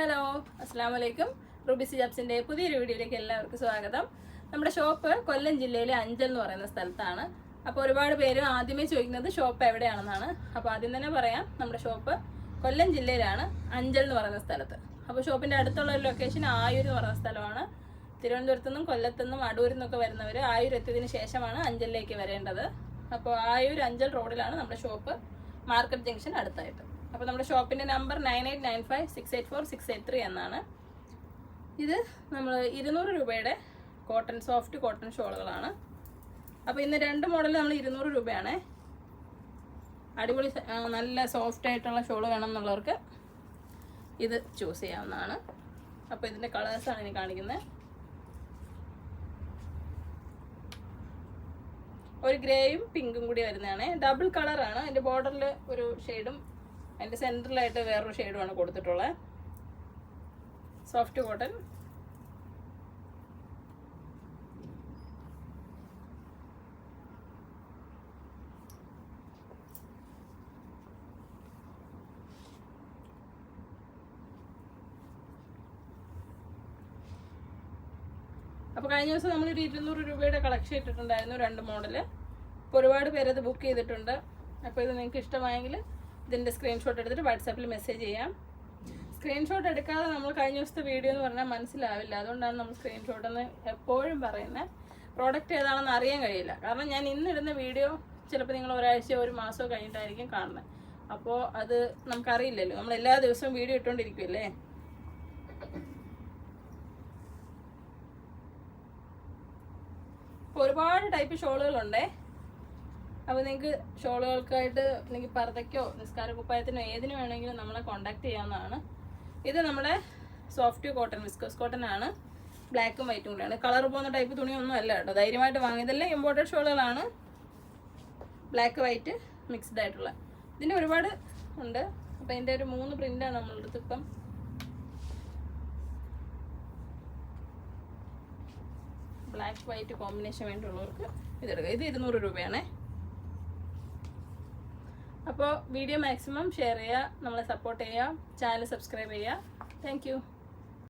Hello അസ്സാം വലൈക്കും റുബിസി ജാബ്സിന്റെ പുതിയൊരു വീഡിയോയിലേക്ക് എല്ലാവർക്കും സ്വാഗതം. നമ്മുടെ ഷോപ്പ് കൊല്ലം ജില്ലയിലെ അഞ്ചൽ എന്ന് പറയുന്ന സ്ഥലത്താണ്. അപ്പോൾ ഒരുപാട് പേര് ആദ്യമേ ചോദിക്കുന്നത് ഷോപ്പ് എവിടെയാണെന്നാണ്. അപ്പോൾ ആദ്യം തന്നെ പറയാം നമ്മുടെ ഷോപ്പ് കൊല്ലം ജില്ലയിലാണ് അഞ്ചൽ എന്ന് പറയുന്ന സ്ഥലത്ത്. അപ്പോൾ ഷോപ്പിന്റെ അടുത്തുള്ള ഒരു ലൊക്കേഷൻ ആയൂർ എന്ന് പറയുന്ന സ്ഥലമാണ്. തിരുവനന്തപുരത്തുനിന്നും നിന്നും കൊല്ലത്തു നിന്നും അടൂരിൽ നിന്നൊക്കെ വരുന്നവർ ആയൂർ എത്തിയതിനു ശേഷമാണ് അഞ്ചലിലേക്ക് വരേണ്ടത്. അപ്പോൾ ആയൂർ അഞ്ചൽ റോഡിലാണ് നമ്മുടെ ഷോപ്പ്. മാർക്കറ്റ് ജംഗ്ഷൻ അടുത്തായിട്ട്. അപ്പോൾ നമ്മുടെ ഷോപ്പിന്റെ number nine eight nine five six eight four six eight three എന്നാണ്. ഇത് നമ്മൾ ഇരുന്നൂറ് രൂപയുടെ കോട്ടൺ സോഫ്റ്റ് കോട്ടൺ ഷോളുകളാണ്. അപ്പോൾ ഇന്ന് രണ്ട് മോഡൽ നമ്മൾ ഇരുന്നൂറ് രൂപയാണ്. അടിപൊളി നല്ല സോഫ്റ്റ് ആയിട്ടുള്ള ഷോൾ വേണം എന്നുള്ളവർക്ക് ഇത് ചൂസ് ചെയ്യാവുന്നതാണ്. അപ്പോൾ ഇതിന്റെ കളേഴ്സാണ് ഇനി കാണിക്കുന്നത് ഒരു ഗ്രേയും പിങ്കും കൂടി വരുന്നതാണ്. ഡബിൾ കളറാണ് അതിന്റെ ബോർഡറിൽ ഒരു ഷെയ്ഡും അതിന്റെ സെന്ററിലായിട്ട് വേറൊരു ഷെയ്ഡുമാണ് കൊടുത്തിട്ടുള്ളത് സോഫ്റ്റ് കോട്ടൺ അപ്പോൾ കഴിഞ്ഞ ദിവസം നമ്മളൊരു ഇരുന്നൂറ് രൂപയുടെ കളക്ഷൻ ഇട്ടിട്ടുണ്ടായിരുന്നു രണ്ട് മോഡൽ അപ്പോൾ ഒരുപാട് പേര് അത് ബുക്ക് ചെയ്തിട്ടുണ്ട്. അപ്പോൾ ഇത് നിങ്ങൾക്ക് ഇഷ്ടമായെങ്കിൽ ഇതിന്റെ സ്ക്രീൻഷോട്ട് എടുത്തിട്ട് വാട്സാപ്പിൽ മെസ്സേജ് ചെയ്യാം. സ്ക്രീൻഷോട്ട് എടുക്കാതെ നമ്മൾ കഴിഞ്ഞ ദിവസത്തെ വീഡിയോ എന്ന് പറഞ്ഞാൽ മനസ്സിലാവില്ല. അതുകൊണ്ടാണ് നമ്മൾ സ്ക്രീൻഷോട്ട് എന്ന് എപ്പോഴും പറയുന്നത് പ്രോഡക്റ്റ് ഏതാണെന്ന് അറിയാൻ കഴിയില്ല. കാരണം ഞാൻ ഇന്നിടുന്ന വീഡിയോ ചിലപ്പോൾ നിങ്ങൾ ഒരാഴ്ചയോ ഒരു മാസമോ കഴിഞ്ഞിട്ടായിരിക്കും കാണുന്നത് അപ്പോൾ അത് നമുക്കറിയില്ലല്ലോ. നമ്മൾ എല്ലാ ദിവസവും വീഡിയോ ഇട്ടുകൊണ്ടിരിക്കുമല്ലേ ഒരുപാട് ടൈപ്പ് ഷോളുകളുണ്ടേ. അപ്പോൾ നിങ്ങൾക്ക് ഷോളുകൾക്കായിട്ട് നിങ്ങൾക്ക് പർദ്ദയ്ക്കോ നിസ്കാര കുപ്പായത്തിനോ ഏതിനു വേണമെങ്കിലും നമ്മളെ കോൺടാക്ട് ചെയ്യാവുന്നതാണ്. ഇത് നമ്മുടെ സോഫ്റ്റ് കോട്ടൺ വിസ്കോസ് കോട്ടൺ ആണ്. ബ്ലാക്കും വൈറ്റും കൂടെയാണ്. കളർ പോകുന്ന ടൈപ്പ് തുണിയൊന്നും അല്ല കേട്ടോ. ധൈര്യമായിട്ട് വാങ്ങിയതെല്ലാം ഇമ്പോർട്ടഡ് ഷോളുകളാണ്. ബ്ലാക്ക് വൈറ്റ് മിക്സ്ഡ് ആയിട്ടുള്ള. ഇതിന്റെ ഒരുപാട് ഉണ്ട്. അപ്പോൾ ഇതിന്റെ ഒരു മൂന്ന് പ്രിന്റാണ് നമ്മളെടുത്ത് ഇപ്പം. ബ്ലാക്ക് വൈറ്റ് കോമ്പിനേഷൻ വേണ്ടിയുള്ളവർക്ക് ഇതെടുക്കുക ഇത് ഇരുന്നൂറ് രൂപയാണേ. അപ്പോൾ വീഡിയോ മാക്സിമം ഷെയർ ചെയ്യുക നമ്മളെ സപ്പോർട്ട് ചെയ്യുക ചാനൽ സബ്സ്ക്രൈബ് ചെയ്യുക. താങ്ക്